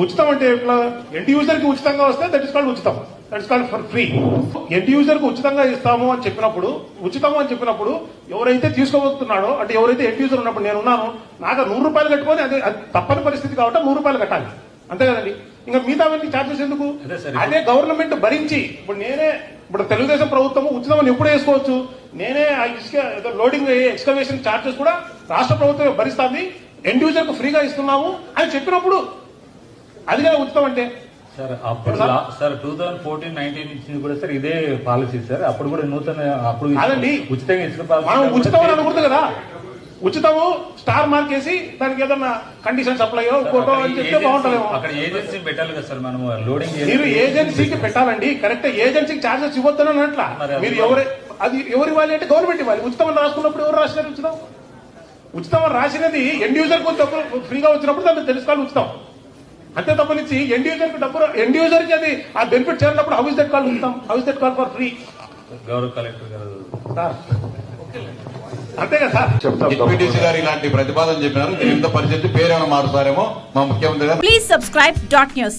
ఉచితం అంటే ఎట్లా? ఎండ్ యూజర్కి ఉచితంగా వస్తే దట్ ఇస్ కాల్డ్ ఉచితం. That is called for free end యూజర్కి ఉచితంగా ఇస్తాము అని చెప్పినప్పుడు ఉచితం అని చెప్పినప్పుడు ఎవరైతే తీసుకోబోతున్నాడో అంటే ఎవరైతే ఎండ్ యూజర్ ఉన్నప్పుడు నేను ఉన్నాను నాకు నూరు రూపాయలు కట్టుకొని అదే తప్పని పరిస్థితి కాబట్టి నూరు రూపాయలు కట్టాలి. అంతే కదండి? ఇంకా మిగతావన్నీ చార్జెస్ ఎందుకు? అదే సార్. అదే గవర్నమెంట్ భరించి ఇప్పుడు నేనే ఇప్పుడు తెలుగుదేశం ప్రభుత్వం ఉచితం అని ఎప్పుడు వేసుకోవచ్చు? నేనే ఆ ఇసుక లోడింగ్ అయ్యే ఎక్స్కవేషన్ చార్జెస్ కూడా రాష్ట్ర ప్రభుత్వం భరిస్తుంది. ఎండ్ యూజర్కు ఫ్రీగా ఇస్తున్నాము అని చెప్పినప్పుడు అది కదా ఉచితం అంటే? సార్ అప్పుడు sir? Two thousand fourteen nineteen ఇచ్చింది కూడా సార్ ఇదే పాలసీ సార్. అప్పుడు కూడా నూతన అప్పుడు. ఉచితంగా ఇచ్చిన పాలసీ ఉచితం అని అనకూడదు కదా. ఉచితము స్టార్ మార్క్ వేసి దానికి ఏదన్నా కండిషన్ సప్లై కోటో అని చెప్తే బాగుంటుందేమో. అక్కడ ఏజెన్సీ పెట్టాలి కదా సార్ మనం లోడింగ్ మీరు ఏజెన్సీకి పెట్టాలండి. కరెక్ట్ ఏజెన్సీకి చార్జెస్ ఇవ్వద్దని అన్నట్ల మరి ఎవరు అది ఎవరు ఇవ్వాలి అంటే గవర్నమెంట్ ఇవ్వాలి. ఉచితం అని రాసుకున్నప్పుడు ఎవరు రాసినారు ఉచితం? ఉచితం రాసినది ఎండ్ యూజర్కు డబ్బులు ఫ్రీగా వచ్చినప్పుడు దాన్ని తెలుసుకోవాలి ఉచితం. అంతే తప్పనిచ్చి ఎండ్ యూజర్కి డబ్బు ఎండ్ యూజర్కి అది ఆ బెనిఫిట్ చేరినప్పుడు హౌస్ దట్ కాల్ ఉచితం. How's that call for free. గౌరవ కలెక్టర్ గారు. సార్. అంతే కదా సార్? చెప్తాం డిప్యూటీసీ గారు ఇలాంటి ప్రతిపాదన చెప్పినారు. దీని మీద పరిస్థితి పేరేమైనా మారుస్తారేమో మా ముఖ్యమంత్రి గారు. Please subscribe dot news.